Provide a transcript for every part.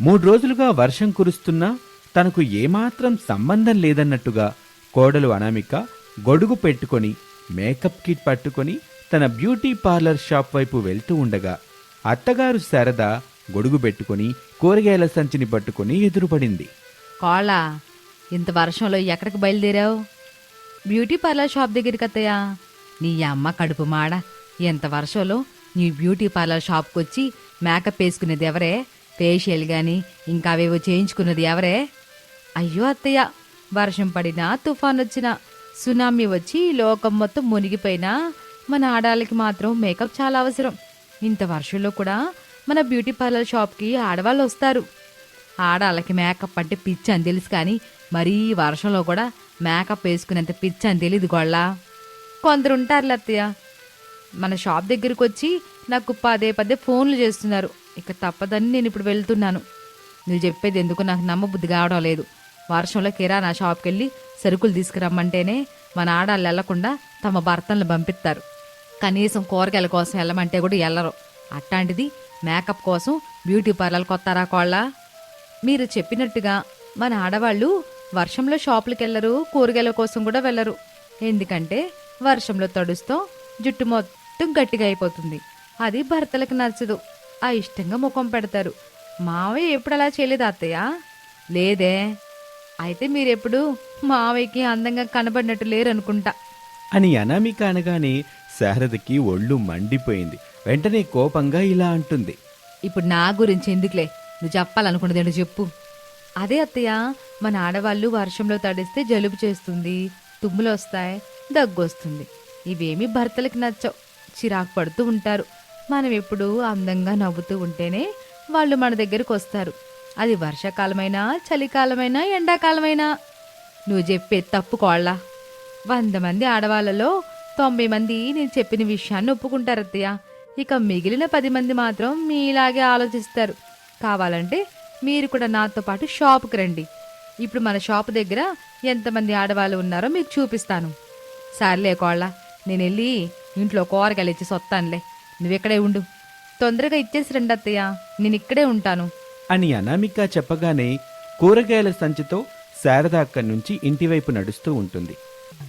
మూడు రోజులుగా వర్షం కురుస్తున్నా తనకు ఏమాత్రం సంబంధం లేదన్నట్టుగా కోడలు అనామిక గొడుగు పెట్టుకొని మేకప్ కిట్ పట్టుకొని తన బ్యూటీ పార్లర్ షాప్ వైపు వెళ్తూ ఉండగా అత్తగారు శారద గొడుగు పెట్టుకొని కూరగాయల సంచిని పట్టుకొని ఎదురుపడింది. కోళ్ళ ఇంత వర్షంలో ఎక్కడికి బయలుదేరావు? బ్యూటీ పార్లర్ షాప్ దగ్గరికి అత్తయ్యా. నీ అమ్మ కడుపు మాడ. ఎంత వర్షంలో నీ బ్యూటీ పార్లర్ షాప్కి వచ్చి మేకప్ వేసుకునేది ఎవరే? ఫేషియల్ కానీ ఇంకా అవేవో చేయించుకున్నది ఎవరే? అయ్యో అత్తయ్య వర్షం పడినా తుఫాన్ వచ్చినా సునామీ వచ్చి లోకం మొత్తం మునిగిపోయినా మన ఆడాళ్ళకి మాత్రం మేకప్ చాలా అవసరం. ఇంత వర్షంలో కూడా మన బ్యూటీ పార్లర్ షాప్కి ఆడవాళ్ళు వస్తారు. ఆడాళ్ళకి మేకప్ అంటే పిచ్చి అని తెలుసు కానీ మరీ వర్షంలో కూడా మేకప్ వేసుకునేంత పిచ్చి అని తెలీదు గొళ్ళ. కొందరు ఉంటారు అత్తయ్య. మన షాప్ దగ్గరికి వచ్చి నాకు పదే పదే ఫోన్లు చేస్తున్నారు. ఇక తప్పదని నేను ఇప్పుడు వెళ్తున్నాను. నువ్వు చెప్పేది ఎందుకు నాకు నమ్మబుద్ధి కావడం లేదు. వర్షంలో కిరాణా షాప్కి వెళ్ళి సరుకులు తీసుకురమ్మంటేనే మన ఆడాళ్ళు వెళ్ళకుండా తమ భర్తలను పంపిస్తారు. కనీసం కూరగాయల కోసం వెళ్ళమంటే కూడా వెళ్ళరు. అట్లాంటిది మేకప్ కోసం బ్యూటీ పార్లర్కి వస్తారా కోళ్ళ? మీరు చెప్పినట్టుగా మన ఆడవాళ్ళు వర్షంలో షాపులకు వెళ్ళరు కూరగాయల కోసం కూడా వెళ్ళరు. ఎందుకంటే వర్షంలో తడుస్తూ జుట్టు మొత్తం గట్టిగా అయిపోతుంది. అది భర్తలకు నచ్చదు. ఆ ఇష్టంగా ముఖం పెడతారు. మావయ్య ఎప్పుడు అలా చేయలేదు అత్తయ్య? లేదే. అయితే మీరెప్పుడు మావయ్యకి అందంగా కనబడినట్టు లేరు అనుకుంటా అని అనామిక అనగానే శారదకి ఒళ్ళు మండిపోయింది. వెంటనే కోపంగా ఇలా అంటుంది. ఇప్పుడు నా గురించి ఎందుకులే? నువ్వు చెప్పాలనుకున్నది ఏంటో చెప్పు. అదే అత్తయ్య మన ఆడవాళ్ళు వర్షంలో తడిస్తే జలుబు చేస్తుంది తుమ్ములు వస్తాయి దగ్గు వస్తుంది. ఇవేమి భర్తలకు నచ్చవు. చిరాకు పడుతూ ఉంటారు. మనం ఎప్పుడు అందంగా నవ్వుతూ ఉంటేనే వాళ్ళు మన దగ్గరకు వస్తారు. అది వర్షాకాలమైనా చలికాలమైనా ఎండాకాలమైనా. నువ్వు చెప్పే తప్పు కోళ్ళ. వంద మంది ఆడవాళ్ళలో తొంభై మంది నేను చెప్పిన విషయాన్ని ఒప్పుకుంటారు అత్తయ్య. ఇక మిగిలిన పది మంది మాత్రం మీలాగే ఆలోచిస్తారు. కావాలంటే మీరు కూడా నాతో పాటు షాపుకి రండి. ఇప్పుడు మన షాప్ దగ్గర ఎంతమంది ఆడవాళ్ళు ఉన్నారో మీకు చూపిస్తాను. సర్లే కోళ్ళ నేను వెళ్ళి ఇంట్లో కూరగాయలు ఇచ్చి వస్తానులే నువ్వెక్కడే ఉండు. తొందరగా ఇచ్చేసి రండి అత్తయ్య. నేను ఇక్కడే ఉంటాను. అని అనామిక చెప్పగానే కూరగాయల సంచితో శారద అక్కడి నుంచి ఇంటివైపు నడుస్తూ ఉంటుంది.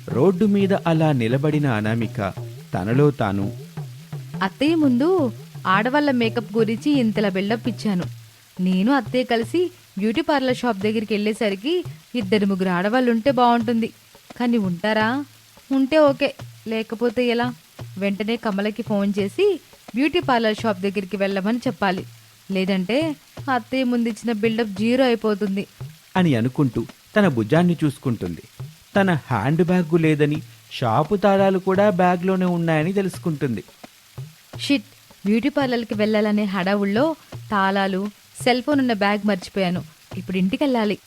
రోడ్డు మీద అలా నిలబడిన అనామిక తనలో తాను అత్తయ్య ముందు ఆడవాళ్ళ మేకప్ గురించి ఇంతలా బిల్డప్ ఇచ్చాను. నేను అత్తయ్య కలిసి బ్యూటీ పార్లర్ షాప్ దగ్గరికి వెళ్ళేసరికి ఇద్దరు ముగ్గురు ఆడవాళ్ళు ఉంటే బాగుంటుంది. కానీ ఉంటారా? ఉంటే ఓకే. లేకపోతే ఎలా? వెంటనే కమలకి ఫోన్ చేసి బ్యూటీ పార్లర్ షాప్ దగ్గరికి వెళ్ళమని చెప్పాలి. లేదంటే అత్తయ్య ముందు ఇచ్చిన బిల్డప్ జీరో అయిపోతుంది. అని అనుకుంటూ తన భుజాన్ని చూసుకుంటుంది. తన హ్యాండ్ బ్యాగ్ లేదని షాపు తాళాలు కూడా బ్యాగ్లోనే ఉన్నాయని తెలుసుకుంటుంది. షిట్ బ్యూటీ పార్లర్కి వెళ్ళాలనే హడావుల్లో తాళాలు సెల్ ఫోన్ ఉన్న బ్యాగ్ మర్చిపోయాను. ఇప్పుడు ఇంటికి వెళ్ళాలి.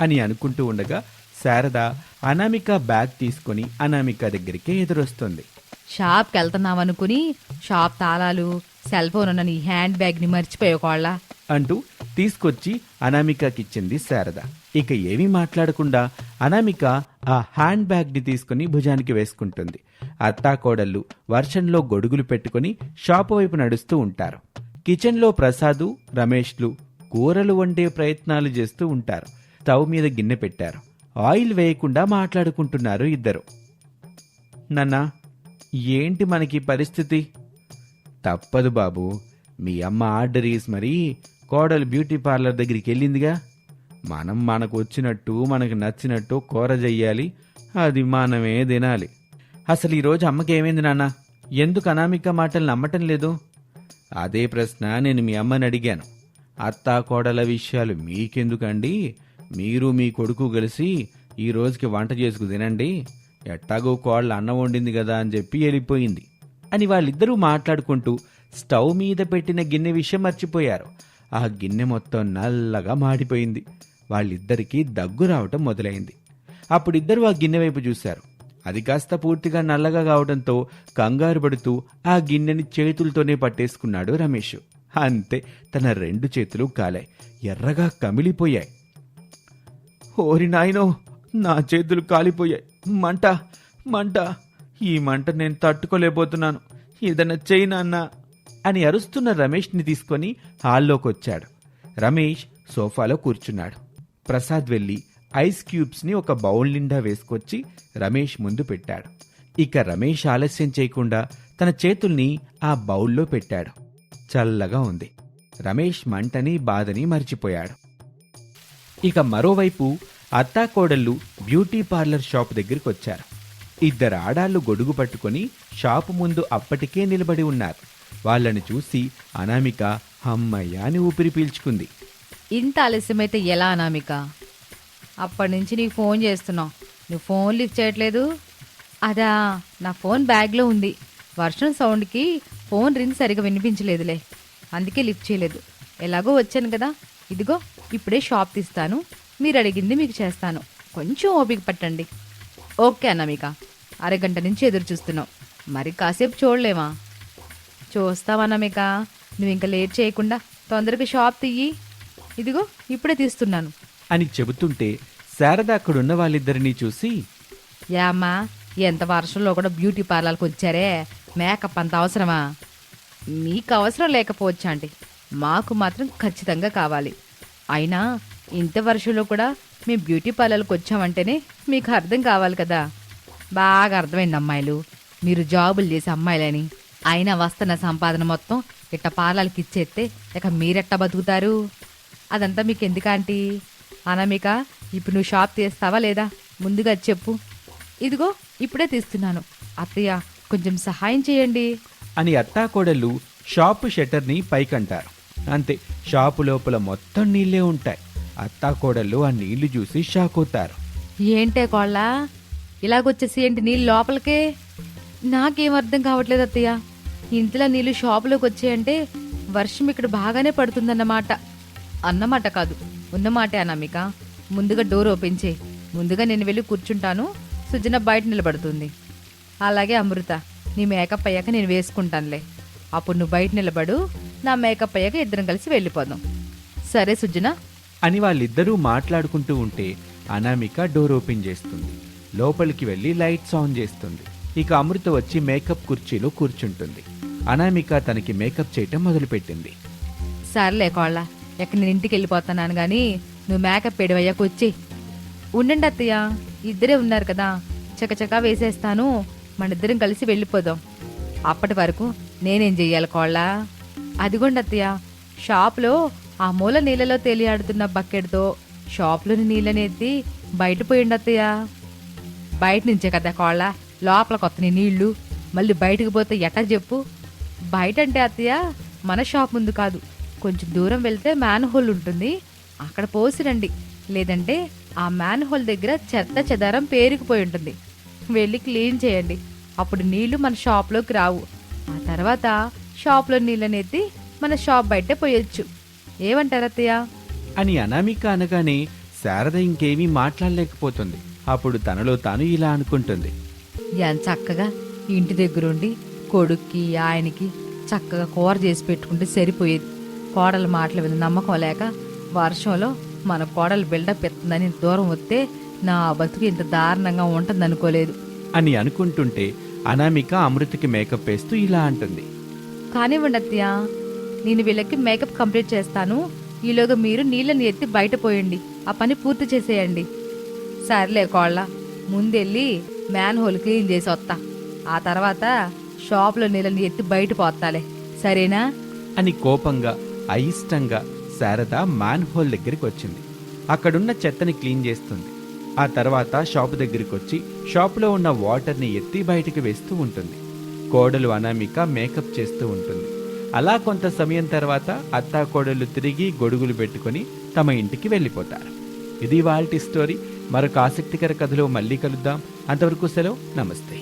అని అనుకుంటూ ఉండగా శారద అనామిక బ్యాగ్ తీసుకొని అనామిక దగ్గరికి ఎదురొస్తుంది. షాప్కి వెళ్తున్నాం అనుకుని షాప్ తాళాలు సెల్ ఫోన్ ఉన్న నీ హ్యాండ్ బ్యాగ్ని మర్చిపోయేవాళ్ళ అంటూ తీసుకొచ్చి అనామికకిచ్చింది శారద. ఇక ఏమీ మాట్లాడకుండా అనామిక ఆ హ్యాండ్ బ్యాగ్ని తీసుకుని భుజానికి వేసుకుంటుంది. అత్తాకోడళ్ళు వర్షంలో గొడుగులు పెట్టుకుని షాపు వైపు నడుస్తూ ఉంటారు. కిచెన్లో ప్రసాదు రమేష్లు కూరలు వండే ప్రయత్నాలు చేస్తూ ఉంటారు. స్టవ్ మీద గిన్నె పెట్టారు. ఆయిల్ వేయకుండా మాట్లాడుకుంటున్నారు ఇద్దరు. నాన్నా ఏంటి మనకి పరిస్థితి? తప్పదు బాబు. మీ అమ్మ ఆర్డర్ ఈస్ మరి కోడలు బ్యూటీ పార్లర్ దగ్గరికి వెళ్ళిందిగా. మనం మనకు వచ్చినట్టు మనకు నచ్చినట్టు కూర చెయ్యాలి. అది మనమే తినాలి. అసలు ఈరోజు అమ్మకి ఏమైంది నాన్న? ఎందుకు అనామిక మాటలు నమ్మటం లేదు? అదే ప్రశ్న నేను మీ అమ్మని అడిగాను. అత్త కోడల విషయాలు మీకెందుకండి? మీరు మీ కొడుకు కలిసి ఈ రోజుకి వంట చేసుకు తినండి. ఎట్టాగో కోళ్ళ అన్నం వండింది కదా అని చెప్పి వెళ్ళిపోయింది అని వాళ్ళిద్దరూ మాట్లాడుకుంటూ స్టవ్ మీద పెట్టిన గిన్నె విషయం మర్చిపోయారు. ఆ గిన్నె మొత్తం నల్లగా మాడిపోయింది. వాళ్ళిద్దరికీ దగ్గు రావటం మొదలైంది. అప్పుడిద్దరూ ఆ గిన్నె వైపు చూశారు. అది కాస్త పూర్తిగా నల్లగా కావడంతో కంగారు పడుతూ ఆ గిన్నెని చేతులతోనే పట్టేసుకున్నాడు రమేష్. అంతే తన రెండు చేతులు కాలాయి ఎర్రగా కమిలిపోయాయి. ఓరి నాయనో నా చేతులు కాలిపోయాయి. మంట మంట. ఈ మంట నేను తట్టుకోలేకపోతున్నాను. ఏదైనా చెయ్యి నాన్న అని అరుస్తున్న రమేష్ని తీసుకొని హాల్లోకి వచ్చాడు రమేష్ సోఫాలో కూర్చున్నాడు. ప్రసాద్ వెళ్ళి ఐస్ క్యూబ్స్ని ఒక బౌల్ నిండా వేసుకొచ్చి రమేష్ ముందు పెట్టాడు. ఇక రమేష్ ఆలస్యం చేయకుండా తన చేతుల్ని ఆ బౌల్లో పెట్టాడు. చల్లగా ఉంది. రమేష్ మంటని బాధని మర్చిపోయాడు. ఇక మరోవైపు అత్తాకోడళ్ళు బ్యూటీ పార్లర్ షాప్ దగ్గరికి వచ్చారు. ఇద్దరు ఆడాళ్ళు గొడుగు పట్టుకొని షాపు ముందు అప్పటికే నిలబడి ఉన్నారు. వాళ్ళని చూసి అనామిక అమ్మయ్య అని ఊపిరి పీల్చుకుంది. ఇంత ఆలస్యమైతే ఎలా అనామిక? అప్పటి నుంచి నీకు ఫోన్ చేస్తున్నావు నువ్వు ఫోన్ లిఫ్ట్ చేయట్లేదు? అదా నా ఫోన్ బ్యాగ్లో ఉంది. వర్షం సౌండ్కి ఫోన్ రింగ్ సరిగా వినిపించలేదులే. అందుకే లిఫ్ట్ చేయలేదు. ఎలాగో వచ్చాను కదా. ఇదిగో ఇప్పుడే షాప్ తీస్తాను. మీరు అడిగింది మీకు చేస్తాను. కొంచెం ఓపిక పట్టండి. ఓకే అనామిక అరగంట నుంచి ఎదురు చూస్తున్నావు. మరి కాసేపు చూడలేమా? చూస్తావన్నమిక నువ్వు ఇంకా లేట్ చేయకుండా తొందరగా షాప్ తీయి. ఇదిగో ఇప్పుడే తీస్తున్నాను. అని చెబుతుంటే శారద అక్కడున్న వాళ్ళిద్దరినీ చూసి యామ్మా ఎంత వర్షంలో కూడా బ్యూటీ పార్లర్కి వచ్చారే? మేకప్ అంత అవసరమా? మీకు అవసరం లేకపోవచ్చా అండి? మాకు మాత్రం ఖచ్చితంగా కావాలి. అయినా ఇంత వర్షంలో కూడా మేము బ్యూటీ పార్లర్కి వచ్చామంటేనే మీకు అర్థం కావాలి కదా. బాగా అర్థమైంది అమ్మాయిలు. మీరు జాబులు చేసే అమ్మాయిలని. అయినా వస్తున్న సంపాదన మొత్తం ఇట్ట పార్లర్కి ఇచ్చేస్తే ఇక మీరెట్ట బతుకుతారు? అదంతా మీకు ఎందుకంటీ అనామిక ఇప్పుడు నువ్వు షాప్ తీస్తావా లేదా? ముందుగా చెప్పు. ఇదిగో ఇప్పుడే తీస్తున్నాను. అత్తయ్య కొంచెం సహాయం చేయండి. అని అత్తాకోడళ్ళు షాపు షట్టర్ని పైకంటారు. అంతే షాపు లోపల మొత్తం నీళ్ళే ఉంటాయి. అత్తాకోడళ్ళు ఆ నీళ్ళు చూసి షాక్ అవుతారు. ఏంటే కోళ్ళ? ఇలాగొచ్చేసి ఏంటి నీళ్ళు లోపలికే? నాకేం అర్థం కావట్లేదు అత్తయ్య. ఇంట్లో నీళ్ళు షాపులోకి వచ్చాయంటే వర్షం ఇక్కడ బాగానే పడుతుందన్నమాట. అన్నమాట కాదు ఉన్నమాటే అనామిక. ముందుగా డోర్ ఓపెన్ చేయి. ముందుగా నేను వెళ్ళి కూర్చుంటాను. సుజన బయట నిలబడుతుంది. అలాగే అమృత నీ మేకప్ అయ్యాక నేను వేసుకుంటానులే. అప్పుడు నువ్వు బయట నిలబడు నా మేకప్ అయ్యాక ఇద్దరం కలిసి వెళ్ళిపోదాం. సరే సుజన. అని వాళ్ళిద్దరూ మాట్లాడుకుంటూ ఉంటే అనామిక డోర్ ఓపెన్ చేస్తుంది. లోపలికి వెళ్ళి లైట్స్ ఆన్ చేస్తుంది. ఇక అమృత వచ్చి మేకప్ కుర్చీలో కూర్చుంటుంది. అనామిక తనకి మేకప్ చేయటం మొదలుపెట్టింది. సర్లే కోళ్ళ ఎక్కడ నేను ఇంటికి వెళ్ళిపోతున్నాను కానీ నువ్వు మేకప్ పెడివయ్యాక వచ్చి ఉండండి అత్తయ్య ఇద్దరే ఉన్నారు కదా చకచకా వేసేస్తాను మన ఇద్దరం కలిసి వెళ్ళిపోదాం. అప్పటి వరకు నేనేం చెయ్యాలి కోళ్ళ? అదిగోండి అత్తయ్య షాప్లో ఆ మూల నీళ్ళలో తేలియాడుతున్న బకెట్తో షాప్లోని నీళ్ళనెత్తి బయట పోయిండి బయట నుంచే కదా కోళ్ళ లోపల కొత్త నీళ్ళు మళ్ళీ బయటకు పోతే ఎట్టా చెప్పు. బయట అంటే అత్తయ్య మన షాప్ ముందు కాదు. కొంచెం దూరం వెళ్తే మ్యాన్ హోల్ ఉంటుంది. అక్కడ పోసిరండి లేదంటే ఆ మ్యాన్ హోల్ దగ్గర చెత్త చెదారం పేరుకుపోయి ఉంటుంది. వెళ్ళి క్లీన్ చేయండి. అప్పుడు నీళ్ళు మన షాప్లోకి రావు. ఆ తర్వాత షాప్లో నీళ్ళనెత్తి మన షాప్ బయటే పోయొచ్చు. ఏమంటారు అత్తయ్య? అని అనామిక అనగానే శారద ఇంకేమీ మాట్లాడలేకపోతుంది. అప్పుడు తనలో తాను ఇలా అనుకుంటుంది. ఎంత చక్కగా ఇంటి దగ్గరుండి కొడుక్కి ఆయనకి చక్కగా కూర చేసి పెట్టుకుంటే సరిపోయేది. కోడల మాటల మీద నమ్మకం లేక వర్షంలో మన కోడలు బిల్డప్ ఎత్తుందని దూరం వస్తే నా బతుకు ఇంత దారుణంగా ఉంటుందనుకోలేదు. అని అనుకుంటుంటే అనామిక అమృతకి మేకప్ వేస్తూ ఇలా అంటుంది. కానివ్వండి అత్తయ్య. నేను వీళ్ళకి మేకప్ కంప్లీట్ చేస్తాను. ఈలోగా మీరు నీళ్ళని ఎత్తి బయట పోయండి. ఆ పని పూర్తి చేసేయండి. సర్లే కోళ్ళ ముందెళ్ళి మ్యాన్ హోల్ క్లీన్ చేసి వస్తా. ఆ తర్వాత షాప్లో నీళ్ళని ఎత్తి బయట పోతాలే సరేనా? అని కోపంగా అయిష్టంగా శారద మ్యాన్ హోల్ దగ్గరికి వచ్చింది. అక్కడున్న చెత్తని క్లీన్ చేస్తుంది. ఆ తర్వాత షాపు దగ్గరికి వచ్చి షాపులో ఉన్న వాటర్ని ఎత్తి బయటికి వేస్తూ ఉంటుంది. కోడలు అనామిక మేకప్ చేస్తూ ఉంటుంది. అలా కొంత సమయం తర్వాత అత్తా తిరిగి గొడుగులు పెట్టుకొని తమ ఇంటికి వెళ్ళిపోతారు. ఇది వాళ్ళ స్టోరీ. మరొక ఆసక్తికర కథలో మళ్ళీ కలుద్దాం. అంతవరకు సెలవు. నమస్తే.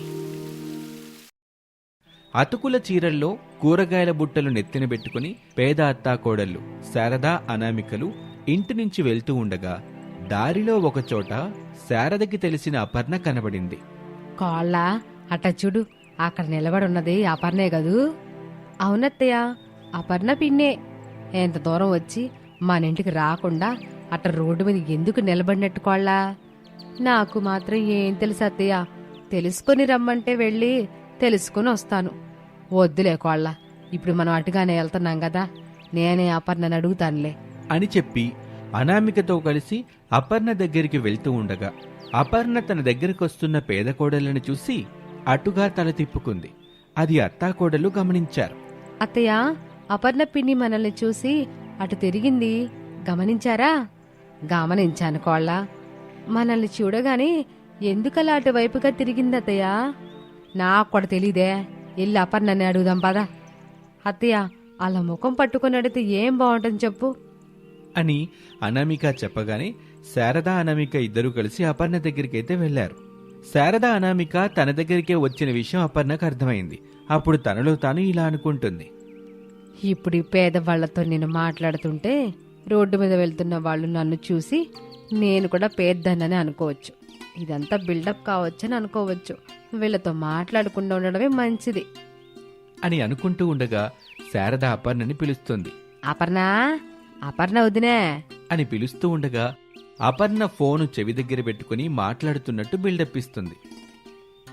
అతుకుల చీరల్లో కూరగాయల బుట్టలు నెత్తిన పెట్టుకుని పేద అత్తాకోడళ్ళు శారదా అనామికలు ఇంటి నుంచి వెళ్తూ ఉండగా దారిలో ఒకచోట శారదకి తెలిసిన అపర్ణ కనబడింది. కాళ్ళ అట చూడు అక్కడ నిలబడి ఉన్నది అపర్ణే కదూ? అవునత్తయ్య అపర్ణ పిన్నే. ఎంత దూరం వచ్చి మన ఇంటికి రాకుండా అట్ట రోడ్డు మీద ఎందుకు నిలబడినట్టు కోళ్ళ? నాకు మాత్రం ఏం తెలుసు అత్తయ్య. తెలుసుకొని రమ్మంటే వెళ్ళి తెలుసుకొని వస్తాను. వద్దులే కోళ్ళ ఇప్పుడు మనం అటుగానే వెళ్తున్నాం కదా. నేనే అపర్ణని అడుగుతానులే. అని చెప్పి అనామికతో కలిసి అపర్ణ దగ్గరికి వెళ్తూ ఉండగా అపర్ణ తన దగ్గరికి వస్తున్న పేద కోడలను చూసి అటుగా తల తిప్పుకుంది. అది అత్తాకోడలు గమనించారు. అత్తయ్య అపర్ణ పిన్ని మనల్ని చూసి అటు తిరిగింది. గమనించారా? గమనించాను కోళ్ళ. మనల్ని చూడగానే ఎందుకలా అటువైపుగా తిరిగింది అత్తయ్య? నాకు కూడా తెలీదే. వెళ్ళి అపర్ణని అడుగుదాం పదా. అత్తయ్య అలా ముఖం పట్టుకొని అడిగితే ఏం బాగుంటుంది చెప్పు. అని అనామిక చెప్పగానే శారద అనామిక ఇద్దరూ కలిసి అపర్ణ దగ్గరికైతే వెళ్ళారు శారద అనామిక తన దగ్గరికే వచ్చిన విషయం అపర్ణకు అర్థమైంది. అప్పుడు తనలో తాను ఇలా అనుకుంటుంది. ఇప్పుడు ఈ పేదవాళ్ళతో నేను మాట్లాడుతుంటే రోడ్డు మీద వెళ్తున్న వాళ్ళు నన్ను చూసి నేను కూడా పేద్దన్నని అనుకోవచ్చు. ఇదంతా బిల్డప్ కావచ్చని అనుకోవచ్చు. వీళ్ళతో మాట్లాడకుండా ఉండడమే మంచిది. అని అనుకుంటూ ఉండగా శారద అపర్ణని పిలుస్తుంది. అపర్ణ? అపర్ణ వదినే? అని పిలుస్తూ ఉండగా అపర్ణ ఫోను చెవి దగ్గర పెట్టుకుని మాట్లాడుతున్నట్టు బిల్డప్ ఇస్తుంది.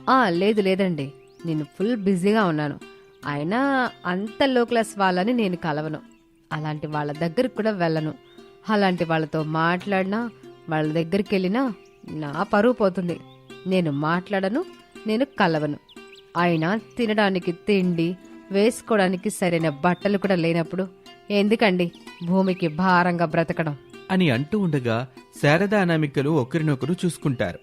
ఆ లేదు లేదండి. నేను ఫుల్ బిజీగా ఉన్నాను. అయినా అంత లో క్లాస్ వాళ్ళని నేను కలవను. అలాంటి వాళ్ళ దగ్గరికి కూడా వెళ్ళను. అలాంటి వాళ్ళతో మాట్లాడినా వాళ్ళ దగ్గరికి వెళ్ళినా నా పరువు పోతుంది. నేను మాట్లాడను నేను కలవను. అయినా తినడానికి తిండి వేసుకోవడానికి సరైన బట్టలు కూడా లేనప్పుడు ఎందుకండి భూమికి భారంగా బ్రతకడం? అని అంటూ ఉండగా శారద అనామికలు ఒకరినొకరు చూసుకుంటారు.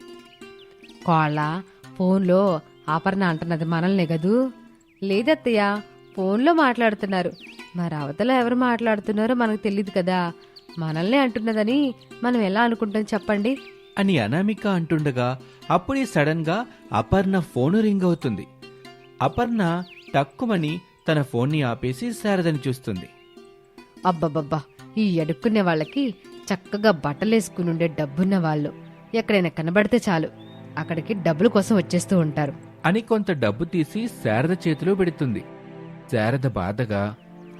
కోళ్ళ ఫోన్లో ఆపరణ అంటున్నది మనల్నే కదూ? లేదత్తయ్య ఫోన్లో మాట్లాడుతున్నారు. మరి అవతల ఎవరు మాట్లాడుతున్నారో మనకు తెలియదు కదా. మనల్నే అంటున్నదని మనం ఎలా అనుకుంటాం చెప్పండి? అని అనామిక అంటుండగా అప్పుడే సడన్గా అపర్ణ ఫోను రింగ్ అవుతుంది. అపర్ణ టక్కుమని తన ఫోన్ని ఆపేసి శారదని చూస్తుంది. అబ్బబ్బబ్బా ఈ అడుక్కునే వాళ్ళకి చక్కగా బట్టలేసుకుని ఉండే డబ్బున్న వాళ్ళు. ఎక్కడైనా కనబడితే చాలు. అక్కడికి డబ్బుల కోసం వచ్చేస్తూ ఉంటారు. అని కొంత డబ్బు తీసి శారద చేతిలో పెడుతుంది. శారద బాధగా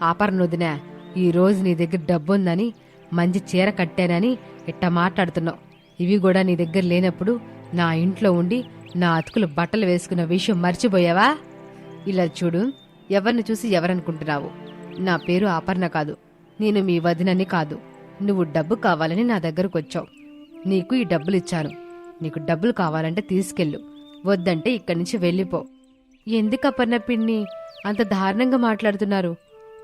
ఆపరణ వదినా ఈ రోజు నీ దగ్గర డబ్బుందని మంచి చీర కట్టానని ఇట్టా మాట్లాడుతున్నావు. ఇవి కూడా నీ దగ్గర లేనప్పుడు నా ఇంట్లో ఉండి నా అతుకులు బట్టలు వేసుకున్న విషయం మర్చిపోయావా? ఇలా చూడు ఎవరిని చూసి ఎవరనుకుంటున్నావు? నా పేరు ఆపర్ణ కాదు నేను మీ వదినని కాదు. నువ్వు డబ్బు కావాలని నా దగ్గరకు వచ్చావు నీకు ఈ డబ్బులు ఇచ్చాను నీకు డబ్బులు కావాలంటే తీసుకెళ్ళు. వద్దంటే ఇక్కడి నుంచి వెళ్ళిపో. ఎందుకు అపర్ణ పిన్ని? అంత దారుణంగా మాట్లాడుతున్నారు.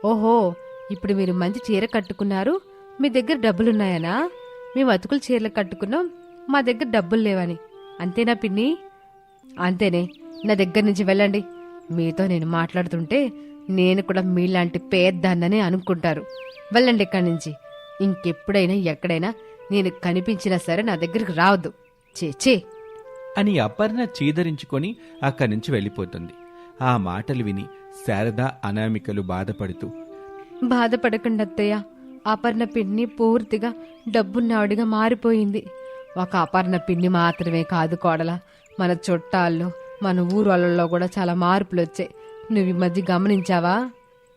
ఓహో ఇప్పుడు మీరు మంచి చీర కట్టుకున్నారు. మీ దగ్గర డబ్బులున్నాయనా? మేము అతుకులు చీరలు కట్టుకున్నాం. మా దగ్గర డబ్బులు లేవని. అంతేనా పిన్ని? అంతేనే. నా దగ్గర నుంచి వెళ్ళండి. మీతో నేను మాట్లాడుతుంటే నేను కూడా మీలాంటి పేద్దాన్ననే అనుకుంటారు. వెళ్ళండి ఇక్కడి నుంచి. ఇంకెప్పుడైనా ఎక్కడైనా నేను కనిపించినా సరే నా దగ్గరికి రావద్దు. చే చే అని అపర్ణ చీదరించుకొని అక్కడి నుంచి వెళ్ళిపోతుంది. ఆ మాటలు విని శారద అనామికలు బాధపడుతూ బాధపడకండి అత్తయ్య. అపర్ణ పిన్ని పూర్తిగా డబ్బున్నావిడిగా మారిపోయింది. ఒక అపర్ణ పిన్ని మాత్రమే కాదు కోడల. మన చుట్టాల్లో మన ఊరు కూడా చాలా మార్పులు వచ్చాయి నువ్వు ఈ మధ్య గమనించావా?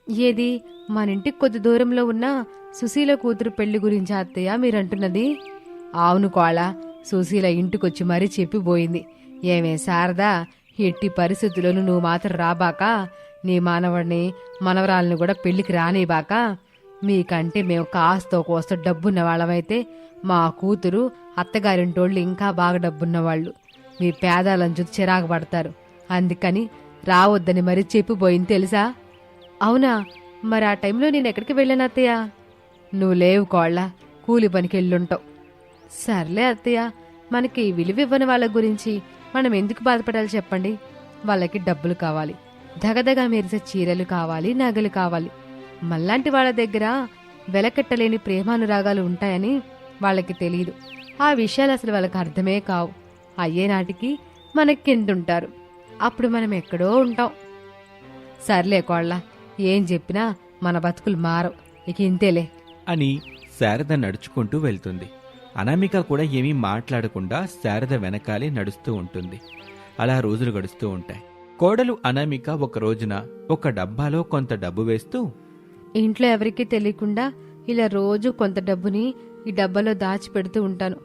ఏది? మన ఇంటికి కొద్ది దూరంలో ఉన్న సుశీల కూతురు పెళ్ళి గురించి అత్తయ్య మీరంటున్నది? అవును కోళ సుశీల ఇంటికొచ్చి మరీ చెప్పిపోయింది ఏమే శారదా ఎట్టి పరిస్థితుల్లోనూ నువ్వు మాత్రం రాబాక నీ మానవుడిని మనవరాలను కూడా పెళ్ళికి రానిబాక మీకంటే మేము కాస్తో కోస్త డబ్బున్న వాళ్ళమైతే మా కూతురు అత్తగారింటోళ్ళు ఇంకా బాగా డబ్బున్నవాళ్ళు. మీ పేదాలను చూసి చిరాకు పడతారు. అందుకని రావద్దని మరీ చెప్పిపోయింది తెలుసా? అవునా? మరి ఆ టైంలో నేను ఎక్కడికి వెళ్ళాను అత్తయ్య? నువ్వు లేవు కోళ్ళ కూలి పనికి వెళ్ళుంటావు. సర్లే అత్తయ్య మనకి విలువివ్వని వాళ్ళ గురించి మనం ఎందుకు బాధపడాలి చెప్పండి? వాళ్ళకి డబ్బులు కావాలి. దగదగా మెరిసే చీరలు కావాలి నగలు కావాలి. మళ్ళాంటి వాళ్ళ దగ్గర వెలకట్టలేని ప్రేమానురాగాలు ఉంటాయని వాళ్ళకి తెలియదు ఆ విషయాలు అసలు వాళ్ళకి అర్థమే కావు. అయ్యే నాటికి మనకెందుంటారు అప్పుడు మనం ఎక్కడో ఉంటాం. సర్లే కోళ్ళ ఏం చెప్పినా మన బతుకులు మారవు. ఇక ఇంతేలే. అని శారద నడుచుకుంటూ వెళ్తుంది. అనామిక కూడా ఏమీ మాట్లాడకుండా శారద వెనకాలే నడుస్తూ ఉంటుంది. అలా రోజులు గడుస్తూ ఉంటాయి. కోడలు అనామిక ఒక రోజున ఒక డబ్బాలో కొంత డబ్బు వేస్తూ ఇంట్లో ఎవరికీ తెలియకుండా ఇలా రోజు కొంత డబ్బుని ఈ డబ్బాలో దాచిపెడుతూ ఉంటాను.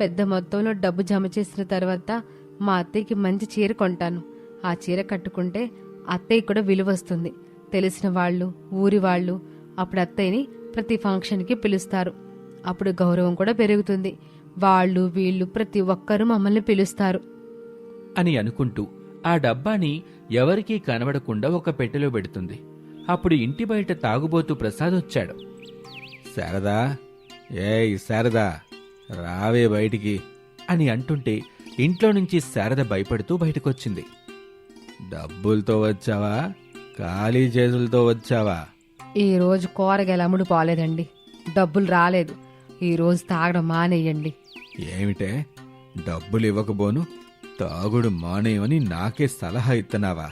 పెద్ద మొత్తంలో డబ్బు జమ చేసిన తర్వాత మా అత్తయ్యకి మంచి చీర కొంటాను. ఆ చీర కట్టుకుంటే అత్తయ్య కూడా విలువ వస్తుంది. తెలిసిన వాళ్ళు ఊరి వాళ్ళు అప్పుడు అత్తయ్యని ప్రతి ఫంక్షన్కి పిలుస్తారు. అప్పుడు గౌరవం కూడా పెరుగుతుంది. వాళ్ళు వీళ్ళు ప్రతి ఒక్కరూ మమ్మల్ని పిలుస్తారు. అని అనుకుంటూ ఆ డబ్బాని ఎవరికీ కనబడకుండా ఒక పెట్టెలో పెడుతుంది. అప్పుడు ఇంటి బయట తాగుబోతూ ప్రసాద్ వచ్చాడు. శారదా ఏయ్ శారదా రావే బయటికి. అని అంటుంటే ఇంట్లో నుంచి శారద భయపడుతూ బయటకొచ్చింది. డబ్బులతో వచ్చావా? ఖాళీ చేతులతో వచ్చావా? ఈ రోజు కూరగాయలు అమ్ముడు పోలేదండి. డబ్బులు రాలేదు. ఈ రోజు తాగడం మానేయండి. ఏమిటే? డబ్బులు ఇవ్వకపోను తాగుడు మానేయమని నాకే సలహా ఇత్తనావా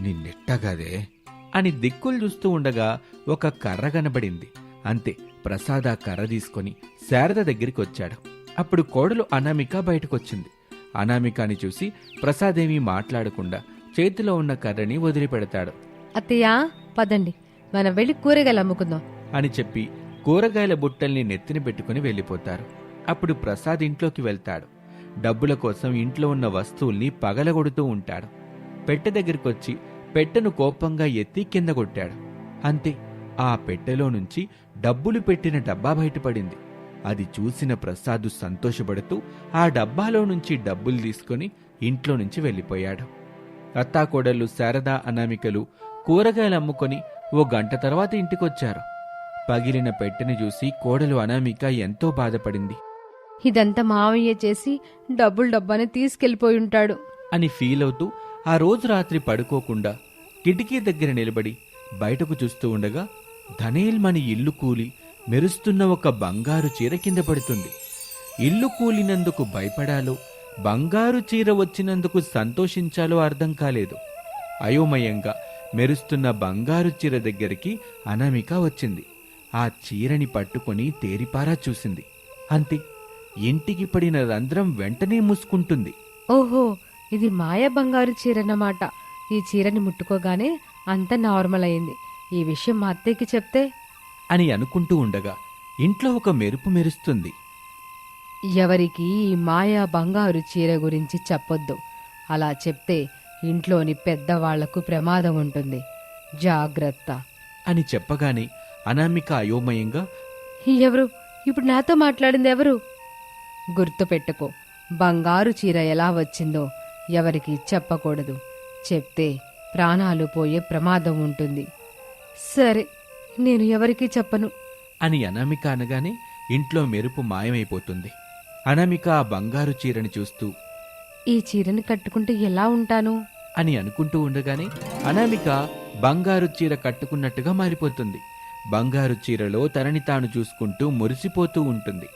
నిన్నెట్టగదే? అని దిక్కులు చూస్తూ ఉండగా ఒక కర్ర కనబడింది. అంతే ప్రసాద్ ఆ కర్ర తీసుకొని శారద దగ్గరికి వచ్చాడు అప్పుడు కోడలు అనామిక బయటకొచ్చింది. అనామికాని చూసి ప్రసాద్ ఏమీ మాట్లాడకుండా చేతిలో ఉన్న కర్రని వదిలిపెడతాడు. అత్తయ్య పదండి. మనం వెళ్ళి కూరగాయలు అమ్ముకుందాం. అని చెప్పి కూరగాయల బుట్టల్ని నెత్తిన పెట్టుకుని వెళ్ళిపోతారు. అప్పుడు ప్రసాద్ ఇంట్లోకి వెళ్తాడు. డబ్బుల కోసం ఇంట్లో ఉన్న వస్తువుల్ని పగలగొడుతూ ఉంటాడు. పెట్టె దగ్గరికొచ్చి పెట్టెను కోపంగా ఎత్తి కింద కొట్టాడు. అంతే ఆ పెట్టెలో నుంచి డబ్బులు పెట్టిన డబ్బా బయటపడింది. అది చూసిన ప్రసాద్ సంతోషపడుతూ ఆ డబ్బాలో నుంచి డబ్బులు తీసుకొని ఇంట్లో నుంచి వెళ్ళిపోయాడు. అత్తాకోడళ్ళు శారదా అనామికలు కూరగాయలు అమ్ముకొని ఓ గంట తర్వాత ఇంటికొచ్చారు. పగిలిన పెట్టెని చూసి కోడలు అనామిక ఎంతో బాధపడింది. ఇదంతా మావయ్య చేసి డబ్బులు డబ్బాని తీసుకెళ్ళిపోయి ఉంటాడు. అని ఫీల్ అవుతూ ఆ రోజు రాత్రి పడుకోకుండా కిటికీ దగ్గర నిలబడి బయటకు చూస్తూ ఉండగా ధనేల్ మని ఇల్లు కూలి మెరుస్తున్న ఒక బంగారు చీర కింద పడుతుంది. ఇల్లు కూలినందుకు భయపడాలో బంగారు చీర వచ్చినందుకు సంతోషించాలో అర్థం కాలేదు. అయోమయంగా మెరుస్తున్న బంగారు చీర దగ్గరికి అనామిక వచ్చింది. ఆ చీరని పట్టుకొని తేరిపారా చూసింది. అంతే ఇంటికి పడిన రంధ్రం వెంటనే మూసుకుంటుంది. ఓహో ఇది మాయ బంగారు చీరన్నమాట. ఈ చీరని ముట్టుకోగానే అంత నార్మల్ అయింది. ఈ విషయం మా అత్తయ్యకి చెప్తే? అని అనుకుంటూ ఉండగా ఇంట్లో ఒక మెరుపు మెరుస్తుంది. ఎవరికి ఈ మాయా బంగారు చీర గురించి చెప్పొద్దు. అలా చెప్తే ఇంట్లోని పెద్దవాళ్ళకు ప్రమాదం ఉంటుంది. జాగ్రత్త. అని చెప్పగానే అనామిక అయోమయంగా ఎవరు? ఇప్పుడు నాతో మాట్లాడింది ఎవరు? గుర్తుపెట్టుకో బంగారు చీర ఎలా వచ్చిందో ఎవరికి చెప్పకూడదు. చెప్తే ప్రాణాలు పోయే ప్రమాదం ఉంటుంది. సరే నేను ఎవరికీ చెప్పను. అని అనామిక అనగానే ఇంట్లో మెరుపు మాయమైపోతుంది. అనామిక ఆ బంగారు చీరని చూస్తూ ఈ చీరని కట్టుకుంటే ఎలా ఉంటాను? అని అనుకుంటూ ఉండగానే అనామిక బంగారు చీర కట్టుకున్నట్టుగా మారిపోతుంది. బంగారు చీరలో తనని తాను చూసుకుంటూ మురిసిపోతూ ఉంటుంది.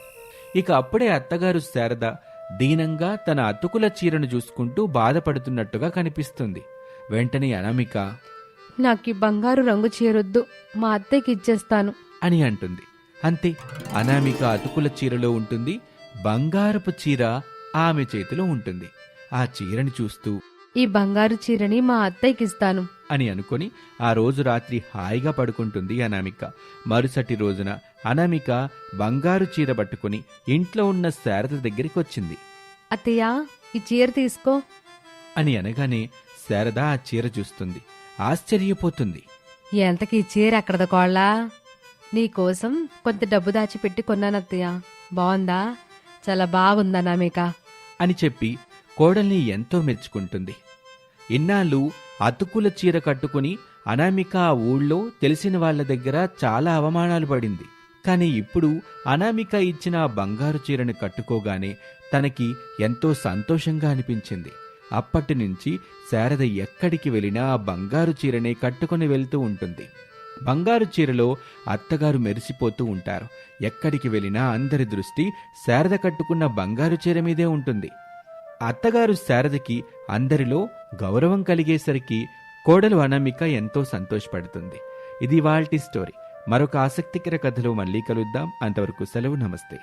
ఇక అప్పుడే అత్తగారు శారద దీనంగా తన అతుకుల చీరను చూసుకుంటూ బాధపడుతున్నట్టుగా కనిపిస్తుంది. వెంటనే అనామిక నాకు బంగారు రంగు చీరొద్దు మా అత్తయ్యకి ఇచ్చేస్తాను. అని అంటుంది. అంతే అనామిక అతుకుల చీరలో ఉంటుంది బంగారపు చీర ఆమె చేతిలో ఉంటుంది. ఆ చీరని చూస్తూ ఈ బంగారు చీరని మా అత్తయ్యకి ఇస్తాను అని అనుకొని ఆ రోజు రాత్రి హాయిగా పడుకుంటుంది అనామిక. మరుసటి రోజున అనామిక బంగారు చీర పట్టుకుని ఇంట్లో ఉన్న శారద దగ్గరికి వచ్చింది అత్తయ్య ఈ చీర తీసుకో. అని అనగానే శారద ఆ చీర చూస్తుంది. ఆశ్చర్యపోతుంది. ఎంతకి ఈ చీర ఎక్కడద కోళ్ళ? నీకోసం కొంత డబ్బు దాచిపెట్టి కొన్నాను అత్తయ్య. బాగుందా చాలా బాగుందా నామిక అని చెప్పి కోడల్ని ఎంతో మెచ్చుకుంటుంది. ఇన్నాళ్ళు అతుకుల చీర కట్టుకుని అనామిక ఆ ఊళ్ళో తెలిసిన వాళ్ళ దగ్గర చాలా అవమానాలు పడింది. కానీ ఇప్పుడు అనామిక ఇచ్చిన బంగారు చీరను కట్టుకోగానే తనకి ఎంతో సంతోషంగా అనిపించింది. అప్పటి నుంచి శారద ఎక్కడికి వెళ్ళినా ఆ బంగారు చీరనే కట్టుకొని వెళ్తూ ఉంటుంది. బంగారు చీరలో అత్తగారు మెరిసిపోతూ ఉంటారు. ఎక్కడికి వెళ్ళినా అందరి దృష్టి శారద కట్టుకున్న బంగారు చీర మీదే ఉంటుంది. అత్తగారు శారదకి అందరిలో గౌరవం కలిగేసరికి కోడలు అనామిక ఎంతో సంతోషపడుతుంది. ఇది వాల్టి స్టోరీ. మరొక ఆసక్తికర కథలో మళ్ళీ కలుద్దాం. అంతవరకు సెలవు నమస్తే.